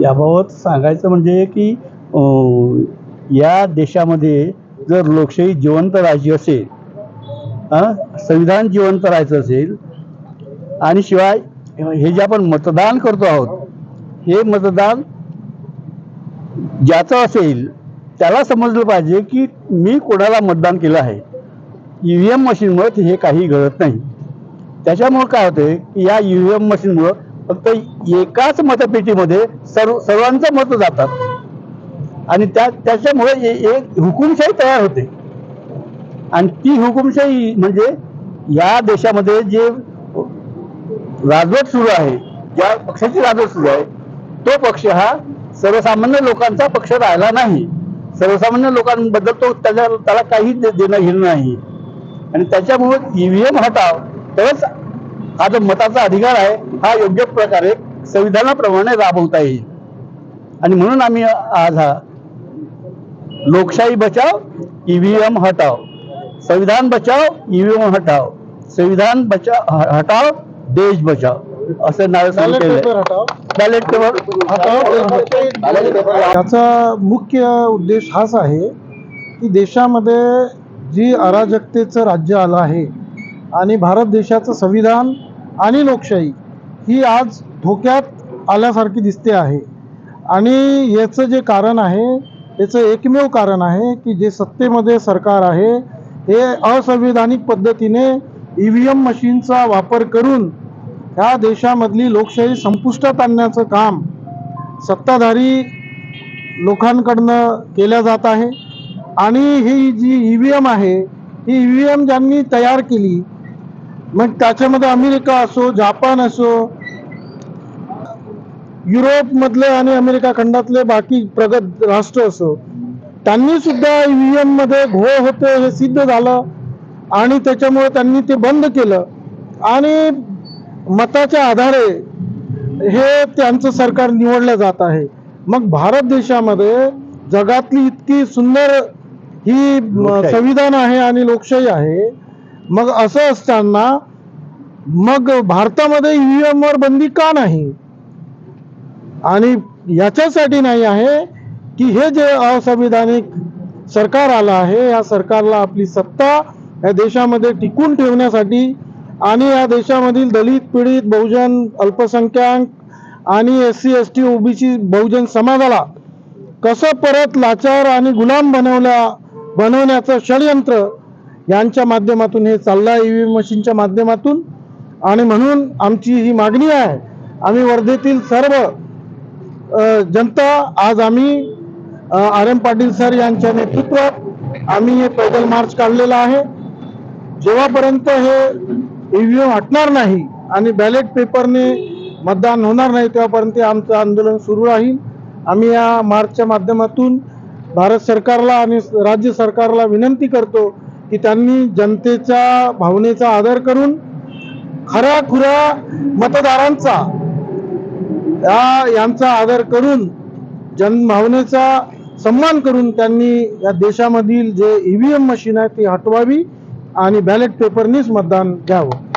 याबाबत सांगायचं म्हणजे की या देशामध्ये जर लोकशाही जिवंत राहायची असेल संविधान जिवंत राहायचं असेल आणि शिवाय हे जे आपण मतदान करतो आहोत हे मतदान ज्याचं असेल त्याला समजलं पाहिजे की मी कोणाला मतदान केलं आहे. ई व्ही एम मशीनमुळे हे काही घडत नाही. त्याच्यामुळं काय होतंय की या ई व्ही एम मशीनमुळं फक्त एकाच मतपेटीमध्ये सर्व सर्वांचं मत जातात. आणि त्या त्याच्यामुळे एक हुकुमशाही तयार होते. आणि ती हुकुमशाही म्हणजे या देशामध्ये जे राजवट सुरू आहे ज्या पक्षाची राजवट सुरू आहे तो पक्ष हा सर्वसामान्य लोकांचा पक्ष राहिला नाही. सर्वसामान्य लोकांबद्दल तो त्याच्या त्याला काही देणं घेणं नाही. आणि त्याच्यामुळे ईव्हीएम हटाव तरच हा जो मताचा अधिकार आहे हा योग्य प्रकारे संविधानाप्रमाणे राबवता येईल. आणि म्हणून आम्ही आज हा लोकशाही बचाव ईव्हीएम हटाव. संविधान बचाव ईव्हीएम हटाव. संविधान बचाव हटाव देश बचाव. असं नाव सुरू बॅलेट केलंय. पेपर हटाव. बॅलेट पेपर त्याचा मुख्य उद्देश हाच आहे की देशामध्ये जी अराजकतेचं राज्य आलं आहे आणि भारत देशाचं संविधान आणि लोकशाही ही आज धोक्यात आल्यासारखी दिसते आहे. आणि याचं जे कारण आहे त्याचं एकमेव कारण आहे की जे सत्तेमध्ये सरकार आहे हे असंविधानिक पद्धतीने ई व्ही एम मशीनचा वापर करून ह्या देशामधली लोकशाही संपुष्टात आणण्याचं काम सत्ताधारी लोकांकडनं केल्या जात आहे. आणि ही जी ई व्ही एम आहे ही ई व्ही एम ज्यांनी तयार केली मग त्याच्यामध्ये अमेरिका असो जापान असो युरोपमधले आणि अमेरिका खंडातले बाकी प्रगत राष्ट्र असो त्यांनी सुद्धा ई व्ही एममध्ये घोळ होते हे सिद्ध झालं आणि त्याच्यामुळे त्यांनी ते बंद केलं आणि मताच्या आधारे हे त्यांचं सरकार निवडलं जात आहे मग भारत देशामध्ये जगातली इतकी सुंदर ही. संविधान आहे आणि लोकशाही आहे मग असं असताना मग भारतामध्ये ईव्हीएम वर बंदी का नाही? आणि याच्यासाठी नाही आहे की हे जे असंविधानिक सरकार आलं आहे या सरकारला आपली सत्ता या देशामध्ये टिकून ठेवण्यासाठी आणि या देशामधील दलित पीडित बहुजन अल्पसंख्याक आणि S C S T OBC बहुजन समाजाला कसं परत लाचार आणि गुलाम बनवल्या बनवण्याचं षडयंत्र यांच्या माध्यमातून हे चाललं आहे ईव्हीएम मशीनच्या माध्यमातून. आणि म्हणून आमची ही मागणी आहे आम्ही वर्धेतील सर्व जनता आज आम्ही आर एम पाटील सर यांच्या नेतृत्वात आम्ही हे पैदल मार्च काढलेला आहे. जेव्हापर्यंत हे ईव्हीएम हटणार नाही आणि बॅलेट पेपरने मतदान होणार नाही तेव्हापर्यंत आमचं आंदोलन सुरू राहील. आम्ही या मार्चच्या माध्यमातून भारत सरकारला आणि राज्य सरकारला विनंती करतो की त्यांनी जनतेच्या भावनेचा आदर करून खऱ्या खुऱ्या मतदारांचा या यांचा आदर करून जनभावनेचा सन्मान करून त्यांनी या देशामधील जे ई व्ही एम मशीन आहे ती हटवावी आणि बॅलेट पेपरनीच मतदान घ्यावं.